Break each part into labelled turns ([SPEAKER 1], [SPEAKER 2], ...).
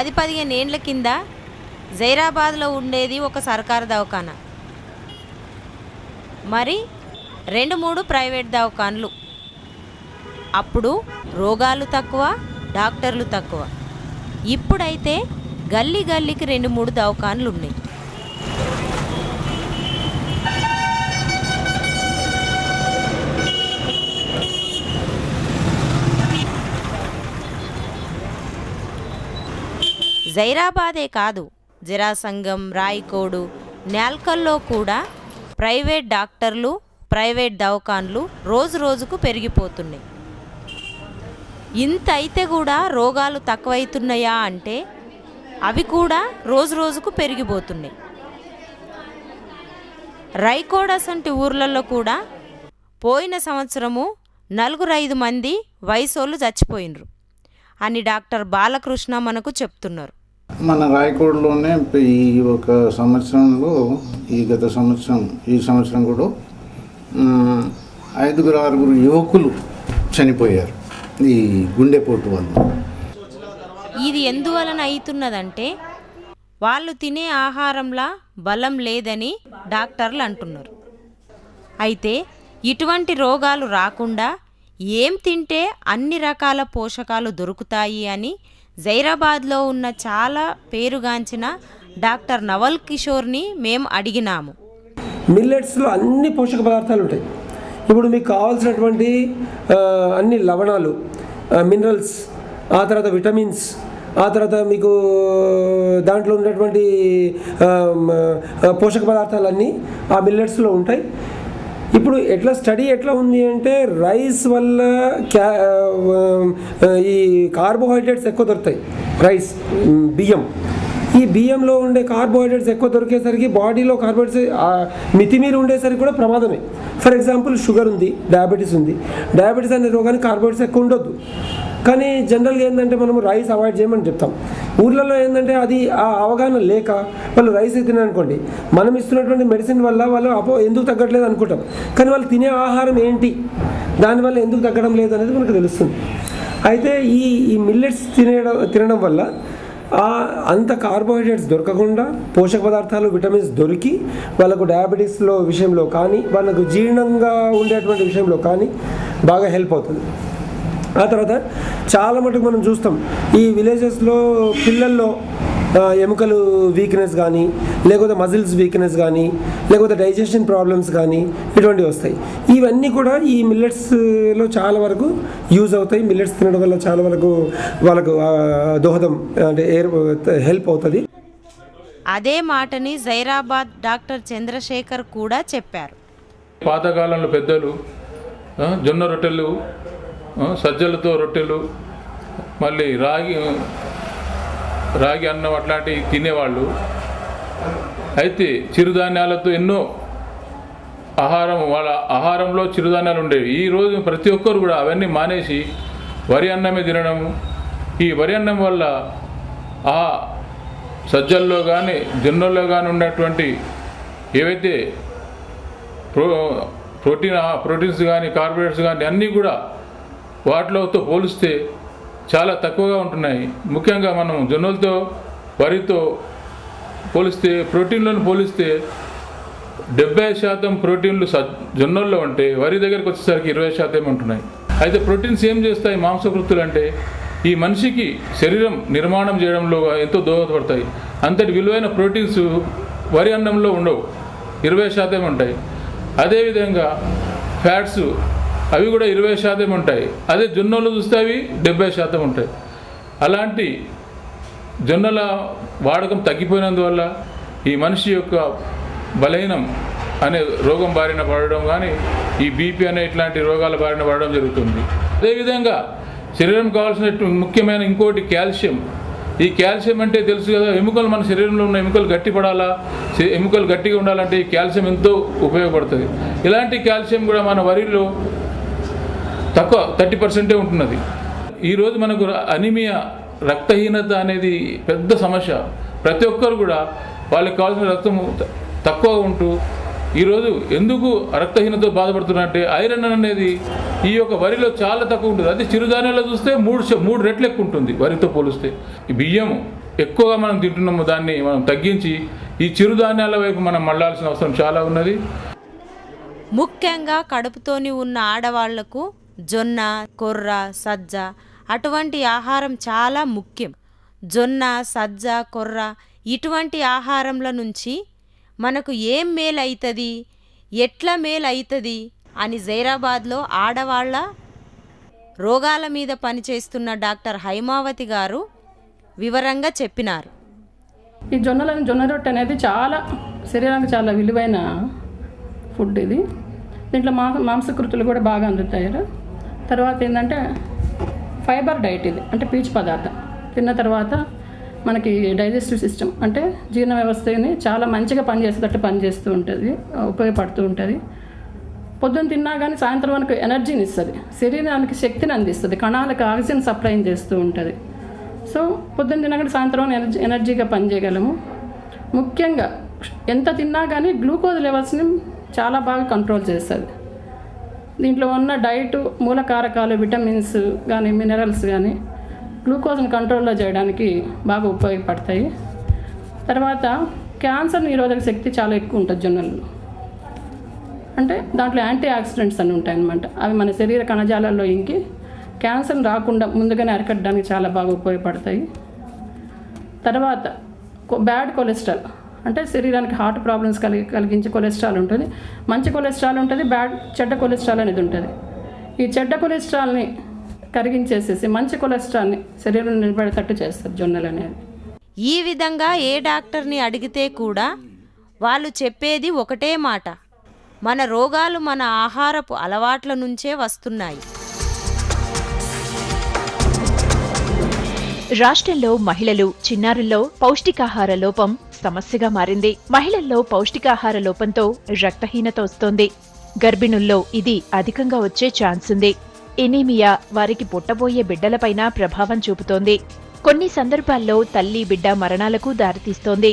[SPEAKER 1] పది పదిహేను ఏండ్ల కింద జైరాబాద్లో ఉండేది ఒక సర్కారు దవాఖానా. మరి రెండు మూడు ప్రైవేట్ దవాఖాన్లు. అప్పుడు రోగాలు తక్కువ డాక్టర్లు తక్కువ. ఇప్పుడైతే గల్లీ గల్లీకి రెండు మూడు దవాఖాన్లు ఉన్నాయి. జైరాబాదే కాదు. జరాసంగం రాయికోడు నేల్కల్లో కూడా ప్రైవేట్ డాక్టర్లు ప్రైవేట్ దవాఖాన్లు రోజు రోజుకు పెరిగిపోతున్నాయి. ఇంత అయితే కూడా రోగాలు తక్కువైతున్నాయా అంటే అవి కూడా రోజు రోజుకు పెరిగిపోతున్నాయి. రైకోడస్ వంటి ఊర్లలో కూడా పోయిన సంవత్సరము నలుగురు ఐదు మంది వయసోళ్ళు చచ్చిపోయినరు. అని డాక్టర్ బాలకృష్ణ మనకు చెప్తున్నారు.
[SPEAKER 2] మన రాయకోడలోనే ఈ ఒక సంవత్సరంలో ఈ గత సంవత్సరం ఈ సంవత్సరం కూడా ఐదుగురు ఆరుగురు యువకులు చనిపోయారు ఈ గుండెపోటు వల్ల
[SPEAKER 1] ఇది ఎందువలన అవుతున్నదంటే వాళ్ళు తినే ఆహారంలా బలం లేదని డాక్టర్లు అంటున్నారు. అయితే ఇటువంటి రోగాలు రాకుండా ఏం తింటే అన్ని రకాల పోషకాలు దొరుకుతాయి అని జైరాబాద్లో ఉన్న చాలా పేరుగాంచిన డాక్టర్ నవల్ కిషోర్ని మేము అడిగినాము.
[SPEAKER 3] మిల్లెట్స్లో అన్ని పోషక పదార్థాలు ఉంటాయి. ఇప్పుడు మీకు కావాల్సినటువంటి అన్ని లవణాలు మినరల్స్ ఆ తర్వాత విటమిన్స్ ఆ తర్వాత మీకు దాంట్లో ఉన్నటువంటి పోషక పదార్థాలన్నీ ఆ మిల్లెట్స్లో ఉంటాయి. ఇప్పుడు ఎట్లా స్టడీ ఎట్లా ఉంది అంటే రైస్ వల్ల క్యా ఈ కార్బోహైడ్రేట్స్ ఎక్కువ దొరుకుతాయి. రైస్ బియ్యం. ఈ బియ్యంలో ఉండే కార్బోహైడ్రేట్స్ ఎక్కువ దొరికేసరికి బాడీలో కార్బోహైడ్రేట్స్ మితిమీరి ఉండేసరికి కూడా ప్రమాదమే. ఫర్ ఎగ్జాంపుల్ షుగర్ ఉంది డయాబెటీస్ ఉంది. డయాబెటీస్ అనే రోగానికి కార్బోహైడ్రేట్స్ ఎక్కువ ఉండొద్దు. కానీ జనరల్గా ఏంటంటే మనం రైస్ అవాయిడ్ చేయమని చెప్తాం. ఊర్లలో ఏంటంటే అది ఆ అవగాహన లేక వాళ్ళు రైస్ తిననుకోండి మనం ఇస్తున్నటువంటి మెడిసిన్ వల్ల వాళ్ళు అపో ఎందుకు తగ్గట్లేదు అనుకుంటాం. కానీ వాళ్ళు తినే ఆహారం ఏంటి? దానివల్ల ఎందుకు తగ్గడం లేదు అనేది మనకు తెలుస్తుంది. అయితే ఈ ఈ మిల్లెట్స్ తినడం తినడం వల్ల అంత కార్బోహైడ్రేట్స్ దొరకకుండా పోషక పదార్థాలు విటమిన్స్ దొరికి వాళ్ళకు డయాబెటీస్లో విషయంలో కానీ వాళ్ళకు జీర్ణంగా ఉండేటువంటి విషయంలో కానీ బాగా హెల్ప్ అవుతుంది. ఆ తర్వాత చాలా మటుకు మనం చూస్తాం ఈ విలేజెస్లో పిల్లల్లో ఎముకలు వీక్నెస్ కానీ లేకపోతే మజిల్స్ వీక్నెస్ కానీ లేకపోతే డైజెషన్ ప్రాబ్లమ్స్ కానీ ఇటువంటివి వస్తాయి. ఇవన్నీ కూడా ఈ మిల్లెట్స్లో చాలా వరకు యూజ్ అవుతాయి. మిల్లెట్స్ తినడం వల్ల చాలా వరకు వాళ్ళకు దోహదం అంటే ఎయిర్ హెల్ప్ అవుతుంది.
[SPEAKER 1] అదే మాటని జైరాబాద్ డాక్టర్ చంద్రశేఖర్ కూడా చెప్పారు.
[SPEAKER 4] పాతకాలంలో పెద్దలు జొన్న రొట్టెలు సజ్జలతో రొట్టెలు మళ్ళీ రాగి రాగి అన్నం అట్లాంటివి తినేవాళ్ళు. అయితే చిరుధాన్యాలతో ఎన్నో ఆహారం వాళ్ళ ఆహారంలో చిరుధాన్యాలు ఉండేవి. ఈ రోజు ప్రతి ఒక్కరు కూడా అవన్నీ మానేసి వరి అన్నమే తినడం ఈ వరి అన్నం వల్ల ఆ సజ్జల్లో కానీ జొన్నల్లో కానీ ఉన్నటువంటి ఏవైతే ప్రో ప్రోటీన్ ప్రోటీన్స్ కానీ కార్బోహైడ్రేట్స్ కానీ అన్నీ కూడా వాటిలోతో పోలిస్తే చాలా తక్కువగా ఉంటున్నాయి. ముఖ్యంగా మనం జొన్నలతో వరితో పోలిస్తే ప్రోటీన్లను పోలిస్తే డెబ్బై శాతం ప్రోటీన్లు జొన్నల్లో ఉంటే వరి దగ్గరికి వచ్చేసరికి ఇరవై శాతం ఉంటున్నాయి. అయితే ప్రోటీన్స్ ఏం చేస్తాయి? మాంసకృతులు అంటే ఈ మనిషికి శరీరం నిర్మాణం చేయడంలో ఎంతో దోహదపడతాయి. అంతటి విలువైన ప్రోటీన్స్ వరి అన్నంలో ఉండవు. ఇరవై శాతం ఉంటాయి. అదేవిధంగా ఫ్యాట్స్ అవి కూడా ఇరవై శాతం ఉంటాయి. అదే జొన్నలు చూస్తే అవి డెబ్బై శాతం ఉంటాయి. అలాంటి జొన్నల వాడకం తగ్గిపోయినందువల్ల ఈ మనిషి యొక్క బలహీనం అనే రోగం బారిన పడడం కానీ ఈ బీపీ అనే ఇట్లాంటి రోగాల బారిన పడడం జరుగుతుంది. అదేవిధంగా శరీరం కావాల్సిన ముఖ్యమైన ఇంకోటి కాల్షియం. ఈ కాల్షియం అంటే తెలుసు కదా ఎముకలు మన శరీరంలో ఉన్న ఎముకలు గట్టిపడాలా ఎముకలు గట్టిగా ఉండాలంటే ఈ కాల్షియం ఎంతో ఉపయోగపడుతుంది. ఇలాంటి కాల్షియం కూడా మన వరిలో తక్కువ థర్టీ పర్సెంటే ఉంటున్నది. ఈరోజు మనకు అనిమియా రక్తహీనత అనేది పెద్ద సమస్య. ప్రతి ఒక్కరు కూడా వాళ్ళకి కావాల్సిన రక్తం తక్కువ ఉంటూ ఈరోజు ఎందుకు రక్తహీనత బాధపడుతున్నారంటే ఐరన్ అనేది ఈ యొక్క వరిలో చాలా తక్కువ ఉంటుంది. అదే చిరుధాన్యాల్లో చూస్తే మూడు మూడు రెట్లు ఎక్కువ ఉంటుంది వరితో పోలిస్తే. ఈ బియ్యం ఎక్కువగా మనం తింటున్నాము దాన్ని మనం తగ్గించి ఈ చిరుధాన్యాల వైపు మనం మళ్ళాల్సిన అవసరం చాలా ఉన్నది.
[SPEAKER 1] ముఖ్యంగా కడుపుతోని ఉన్న ఆడవాళ్ళకు జొన్న కొర్ర సజ్జ అటువంటి ఆహారం చాలా ముఖ్యం. జొన్న సజ్జ కొర్ర ఇటువంటి ఆహారంల నుంచి మనకు ఏం మేలు అవుతుంది ఎట్లా మేలు అవుతుంది అని జైరాబాద్లో ఆడవాళ్ళ రోగాల మీద పనిచేస్తున్న డాక్టర్ హైమావతి గారు వివరంగా చెప్పినారు.
[SPEAKER 5] ఈ జొన్నలను జొన్న రొట్టె అనేది చాలా శరీరానికి చాలా విలువైన ఫుడ్ ఇది. దీంట్లో మా మాంసకృతులు కూడా బాగా అందుతాయి. తర్వాత ఏంటంటే ఫైబర్ డైట్ ఇది అంటే పీచు పదార్థం. తిన్న తర్వాత మనకి డైజెస్టివ్ సిస్టమ్ అంటే జీర్ణ వ్యవస్థని చాలా మంచిగా పనిచేసేటట్టు పనిచేస్తూ ఉంటుంది ఉపయోగపడుతూ ఉంటుంది. పొద్దున్న తిన్నా కానీ సాయంత్రం మనకు ఎనర్జీని ఇస్తుంది శరీరానికి శక్తిని అందిస్తుంది కణాలకు ఆక్సిజన్ సప్లై చేస్తూ ఉంటుంది. సో పొద్దున్న తినగానే సాయంత్రం ఎనర్జీ ఎనర్జీగా పనిచేయగలము. ముఖ్యంగా ఎంత తిన్నా కానీ గ్లూకోజ్ లెవెల్స్ని చాలా బాగా కంట్రోల్ చేస్తుంది. దీంట్లో ఉన్న డైట్ మూలకారకాలు విటమిన్స్ కానీ మినరల్స్ కానీ గ్లూకోజ్ని కంట్రోల్లో చేయడానికి బాగా ఉపయోగపడతాయి. తర్వాత క్యాన్సర్ నిరోధక శక్తి చాలా ఎక్కువ ఉంటుంది జొన్నల్లో. అంటే దాంట్లో యాంటీ ఆక్సిడెంట్స్ అని ఉంటాయన్నమాట. అవి మన శరీర కణజాలాల్లో ఇంకి క్యాన్సర్ రాకుండా ముందుగానే అరికట్టడానికి చాలా బాగా ఉపయోగపడతాయి. తర్వాత కొ- బ్యాడ్ కొలెస్ట్రాల్. అంటే శరీరానికి హార్ట్ ప్రాబ్లమ్స్ కలిగి కలిగించే కొలెస్ట్రాల్ ఉంటుంది. మంచి కొలెస్ట్రాల్ ఉంటుంది బ్యాడ్ చెడ్డ కొలెస్ట్రాల్ అనేది ఉంటుంది. ఈ చెడ్డ కొలెస్ట్రాల్ని కరిగించేసేసి మంచి కొలెస్ట్రాల్ని శరీరం నిలబడేటట్టు చేస్తారు జొన్నలు అనేది.
[SPEAKER 1] ఈ విధంగా ఏ డాక్టర్ని అడిగితే కూడా వాళ్ళు చెప్పేది ఒకటే మాట. మన రోగాలు మన ఆహారపు అలవాట్ల నుంచే వస్తున్నాయి.
[SPEAKER 6] రాష్ట్రంలో మహిళలు చిన్నారుల్లో పౌష్టికాహార లోపం సమస్యగా మారింది. మహిళల్లో పౌష్టికాహార లోపంతో రక్తహీనత వస్తోంది. గర్భిణుల్లో ఇది అధికంగా వచ్చే ఛాన్స్ ఉంది. ఎనీమియా వారికి పుట్టబోయే బిడ్డలపైన ప్రభావం చూపుతోంది. కొన్ని సందర్భాల్లో తల్లి బిడ్డ మరణాలకు దారితీస్తోంది.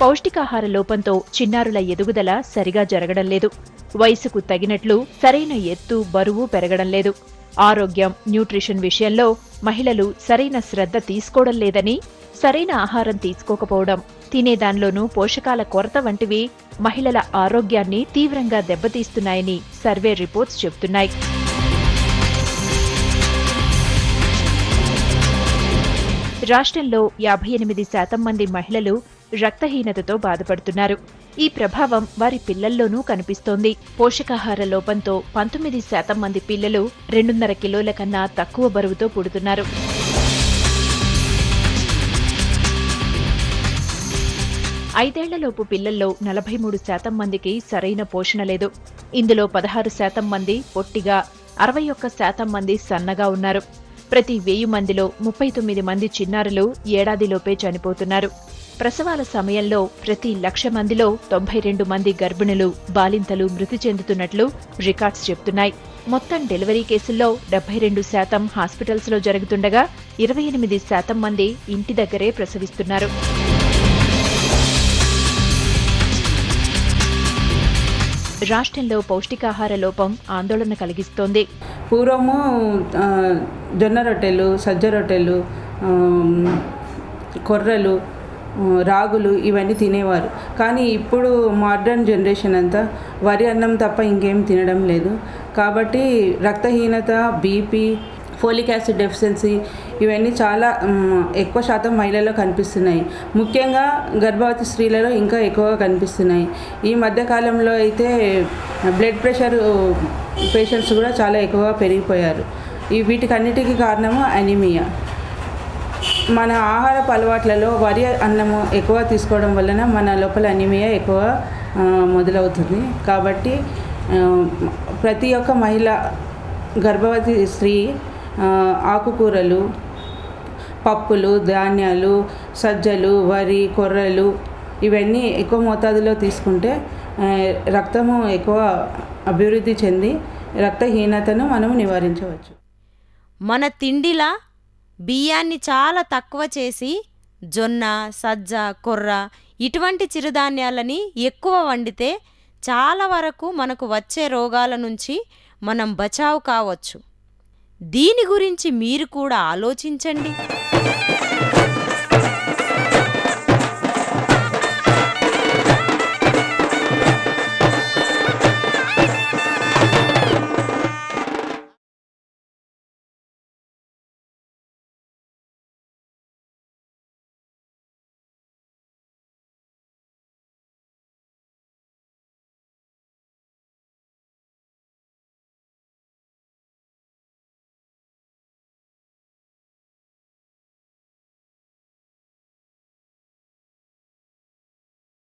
[SPEAKER 6] పౌష్టికాహార లోపంతో చిన్నారుల ఎదుగుదల సరిగా జరగడం లేదు. వయసుకు తగినట్లు సరైన ఎత్తు బరువు పెరగడం లేదు. ఆరోగ్యం న్యూట్రిషన్ విషయంలో మహిళలు సరైన శ్రద్ధ తీసుకోవడం లేదని సరైన ఆహారం తీసుకోకపోవడం తినేదానిలోనూ పోషకాల కొరత వంటివి మహిళల ఆరోగ్యాన్ని తీవ్రంగా దెబ్బతీస్తున్నాయని సర్వే రిపోర్ట్స్ చెబుతున్నాయి. రాష్ట్రంలో యాభై ఎనిమిది శాతం మంది మహిళలు రక్తహీనతతో బాధపడుతున్నారు. ఈ ప్రభావం వారి పిల్లల్లోనూ కనిపిస్తోంది. పోషకాహార లోపంతో పంతొమ్మిది శాతం మంది పిల్లలు రెండున్నర కిలోల కన్నా తక్కువ బరువుతో పుడుతున్నారు. ఐదేళ్ళలోపు పిల్లల్లో నలభై మూడు శాతం మందికి సరైన పోషణ లేదు. ఇందులో పదహారు శాతం మంది పొట్టిగా అరవై ఒక్క శాతం మంది సన్నగా ఉన్నారు. ప్రతి వెయ్యి మందిలో ముప్పై తొమ్మిది మంది చిన్నారులు ఏడాదిలోపే చనిపోతున్నారు. ప్రసవాల సమయంలో ప్రతి లక్ష మందిలో తొంభై రెండు మంది గర్భిణులు బాలింతలు మృతి చెందుతున్నట్లు రికార్డ్స్ చెబుతున్నాయి. మొత్తం డెలివరీ కేసుల్లో డెబ్బై రెండు శాతం హాస్పిటల్స్లో జరుగుతుండగా ఇరవై ఎనిమిది శాతం మంది ఇంటి దగ్గరే ప్రసవిస్తున్నారు. రాష్ట్రంలో పౌష్టికాహార లోపం ఆందోళన కలిగిస్తోంది.
[SPEAKER 7] పూర్వము జొన్న రొట్టెలు సజ్జ రొట్టెలు కొర్రలు రాగులు ఇవన్నీ తినేవారు. కానీ ఇప్పుడు మోడర్న్ జనరేషన్ అంతా వరి అన్నం తప్ప ఇంకేం తినడం లేదు. కాబట్టి రక్తహీనత బీపీ ఫోలిక్ యాసిడ్ డెఫిషియన్సీ ఇవన్నీ చాలా ఎక్కువ శాతం మహిళల్లో కనిపిస్తున్నాయి. ముఖ్యంగా గర్భవతి స్త్రీలలో ఇంకా ఎక్కువగా కనిపిస్తున్నాయి. ఈ మధ్యకాలంలో అయితే బ్లడ్ ప్రెషర్ పేషెంట్స్ కూడా చాలా ఎక్కువగా పెరిగిపోయారు. ఈ వీటికన్నిటికీ కారణము అనిమియా. మన ఆహారపు అలవాట్లలో వరి అన్నము ఎక్కువ తీసుకోవడం వలన మన లోపల అనిమియా ఎక్కువ మొదలవుతుంది. కాబట్టి ప్రతి ఒక్క మహిళ గర్భవతి స్త్రీ ఆకుకూరలు పప్పులు ధాన్యాలు సజ్జలు వరి కొర్రలు ఇవన్నీ ఎక్కువ మోతాదులో తీసుకుంటే రక్తము ఎక్కువ అభివృద్ధి చెంది రక్తహీనతను మనం నివారించవచ్చు.
[SPEAKER 1] మన తిండిలా బియ్యాన్ని చాలా తక్కువ చేసి జొన్న సజ్జ కొర్ర ఇటువంటి చిరుధాన్యాలని ఎక్కువ వండితే చాలా వరకు మనకు వచ్చే రోగాల నుంచి మనం బచావు కావచ్చు. దీని గురించి మీరు కూడా ఆలోచించండి.